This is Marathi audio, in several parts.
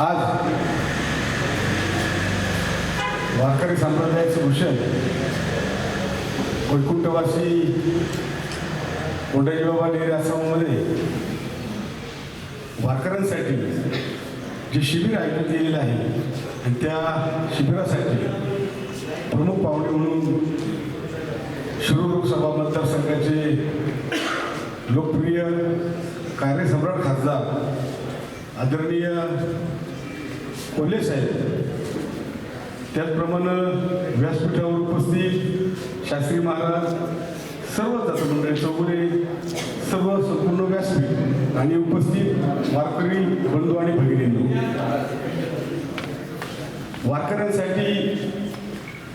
आज वारकरी संप्रदायाचं भूषण वैकुंठवासी कोंडाजी बाबा डेअरी आश्रमामध्ये वारकऱ्यांसाठी जे शिबिर आयोजित केलेलं आहे आणि त्या शिबिरासाठी प्रमुख पाहुणे म्हणून शिरूर लोकसभा मतदारसंघाचे लोकप्रिय कार्यसम्राट खासदार आदरणीय कोल्हे साहेब त्याचप्रमाणे व्यासपीठावर उपस्थित शास्त्री महाराज सर्व मंडळी चौगुले सर्व संपूर्ण व्यासपीठ आणि उपस्थित वारकरी बंधू आणि भगिनी वारकऱ्यांसाठी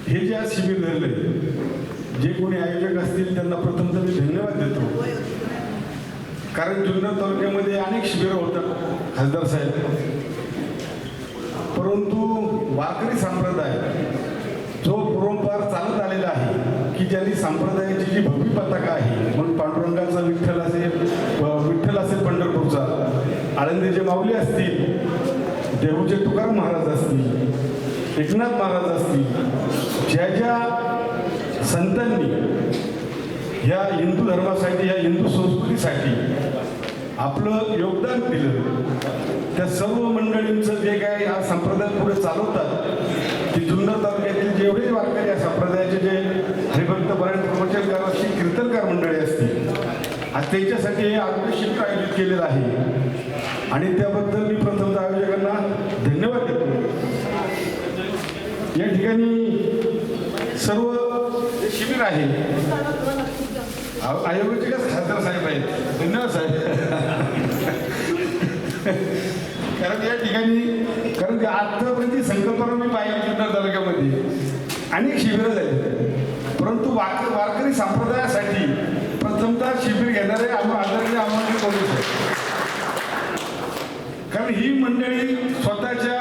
हे जे आज शिबिर धरले जे कोणी आयोजक असतील त्यांना प्रथमतः मी धन्यवाद देतो. कारण जुन्नर तालुक्यामध्ये अनेक शिबिरं होतात खासदार साहेब. वारकरी संप्रदाय जो पूर्वपार चालत आलेला आहे की ज्यांनी संप्रदायाची जी भव्य पताका आहे म्हणून पांडुरंगाचा विठ्ठल असेल विठ्ठल असेल पंढरपूरचा आळंदीचे माऊली असतील देहूचे तुकाराम महाराज असतील एकनाथ महाराज असतील ज्या ज्या संतांनी ह्या हिंदू धर्मासाठी या हिंदू संस्कृतीसाठी आपलं योगदान दिलं. त्या सर्व मंडळींचं जे काय हा संप्रदाय पुढे चालवतात की जुन्नर तालुक्यातील जेवढे वारकरी या संप्रदायाचे जे हरिभक्त परायण प्रवचनकार असतील कीर्तनकार मंडळी असतील आज त्यांच्यासाठी हे आरोग्य शिबिर आयोजित केलेलं आहे. आणि त्याबद्दल मी प्रथमतः आयोजकांना धन्यवाद देतो. या ठिकाणी सर्व शिबिर आहे आयोगाचे खासदार साहेब आहेत. कारण या ठिकाणी कारण की आतापर्यंत संकल्पना मी पाहिली जुन्नर तालुक्यामध्ये. अनेक शिबिरं झाली. परंतु वाक वारकरी संप्रदायासाठी प्रथमतः शिबिर घेणारे आम्ही आदरणीय आम्हाला करू शकतो कारण ही मंडळी स्वतःच्या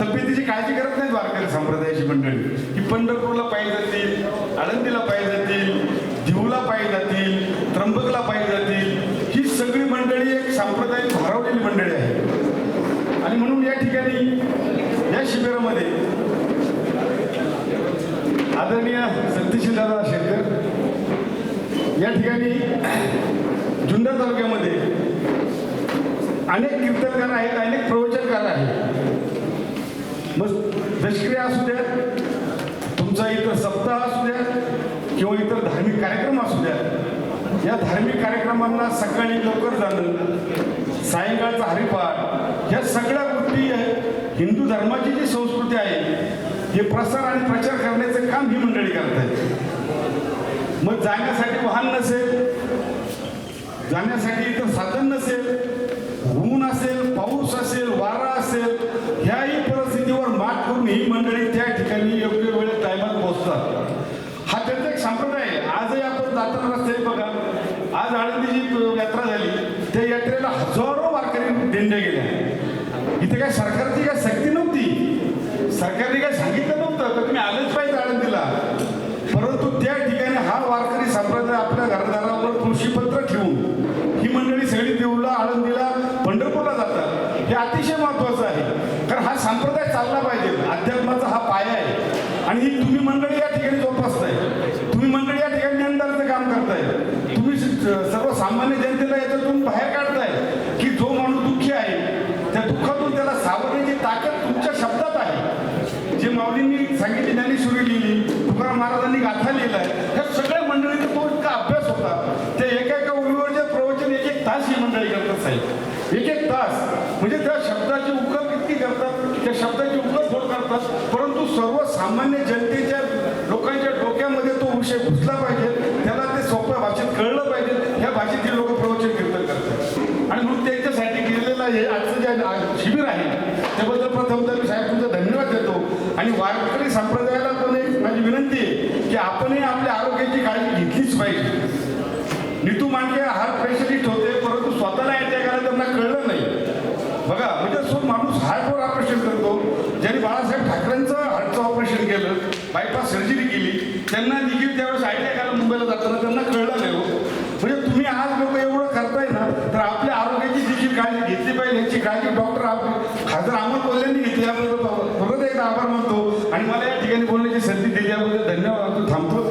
तब्येतीची काळजी करत नाहीत वारकरी संप्रदायाची मंडळी. ही पंढरपूरला पायी जातील आळंदीला पायी जातील दिवला पायी जातील त्र्यंबकला पायी जातील. ही सगळी मंडळी एक सांप्रदायिक हरवलेली मंडळी आहे आणि म्हणून या ठिकाणी या शिबिरामध्ये आदरणीय सत्यशील दादा शेतकर या ठिकाणी जुन्नर तालुक्यामध्ये अनेक कीर्तनकार आहेत अनेक प्रवचनकार आहेत. मग दशक्रिया असू द्या तुमचा इतर सप्ताह असू द्या किंवा इतर धार्मिक कार्यक्रम असू द्या या धार्मिक कार्यक्रमांना सकाळी लवकर जाणं सायंकाळचा हरिपाठ ह्या सगळ्या गोष्टी हिंदू धर्माची जी संस्कृती आहे हे प्रसार आणि प्रचार करण्याचं काम ही मंडळी करत आहेत मग जाण्यासाठी वाहन नसेल जाण्यासाठी इतर साधन नसेल ऊन असेल पाऊस असेल वारा असेल ह्याही परिस्थितीवर मात करून ही मंडळी त्या ठिकाणी योग्य वेळेत टायमात पोहोचतात. हा त्यांचा एक संप्रदाय आहे. आजही आपण जाताना रस्ते बघा आज आळंदीची यात्रा झाली. त्या यात्रेला हजारो वारकरी दिंड्या गेले. इथे काय सरकारची काय सक्ती नव्हती? सरकारने काय सांगितलं नव्हतं? तर तुम्ही आलेच पाहिजे आळंदीला परंतु त्या ठिकाणी हा वारकरी संप्रदाय आपल्या घरदारावर तुळशीपत्र ठेवून ही मंडळी सगळी देऊला आळंदीला पंढरपूरला जातात. हे अतिशय महत्वाचं आहे. कारण हा संप्रदाय चालला पाहिजे. अध्यात्माचा हा पाया आहे. आणि ही तुम्ही मंडळी या ठिकाणी जोपासताय तुम्ही मंडळी या ठिकाणी ज्ञानदाराचं काम करताय तुम्ही स- सर्वसामान्य जनतेला याच्यातून बाहेर काढताय की जो माणूस दुःखी आहे त्या दुःखातून त्याला सावरण्याची ताकद तुमच्या शब्दात आहे जे माऊलींनी सांगितली ज्ञानेश्वरी लिहिली तुकाराम महाराजांनी गाथा लिहिलाय ह्या सगळ्या मंडळीचा तो इतका अभ्यास होता त्या एका एका ओळीवरचे प्रवचन एक एक तास ही मंडळी करतात साहेब एक एक तास म्हणजे त्या शब्दाची उकल किती करतात? त्या शब्दाची उकल थोड करतात? परंतु सर्वसामान्य जनतेच्या लोकांच्या डोक्यामध्ये तो विषय घुसला पाहिजे. त्याला ते सोप्या भाषेत कळलं पाहिजे. ह्या भाषेतील लोक प्रवचन कीर्तन करतात. आणि म्हणून त्यांच्यासाठी केलेलं हे आजचं जे शिबिर आहे त्याबद्दल प्रथम तर मी साहेब तुमचा धन्यवाद देतो. आणि वारकरी संप्रदायाला पण एक माझी विनंती आहे की आपणही आपल्या आरोग्याची काळजी घेतलीच पाहिजे. नितू मांडके हा स्पेशलिस्ट होते परंतु स्वतःला अटॅक आला त्यांना कळलं नाही बघा म्हणजे सो माणूस हार्टवर ऑपरेशन करतो ज्यांनी बाळासाहेब ठाकरेंचं हार्टचं ऑपरेशन केलं बायपास सर्जरी केली त्यांना देखील त्यावेळेस आयडिया आला मुंबईला जाताना त्यांना कळलं नाही हो. म्हणजे तुम्ही आज लोक एवढं करताय ना तर आपल्या आरोग्याची देखील काळजी घेतली पाहिजे याची काळजी डॉक्टर आपली खासदार अमोल कोल्हेंनी घेतली. याबद्दल परत एकदा आभार मानतो. आणि मला या ठिकाणी बोलण्याची संधी दिल्याबद्दल धन्यवाद. थांबतो.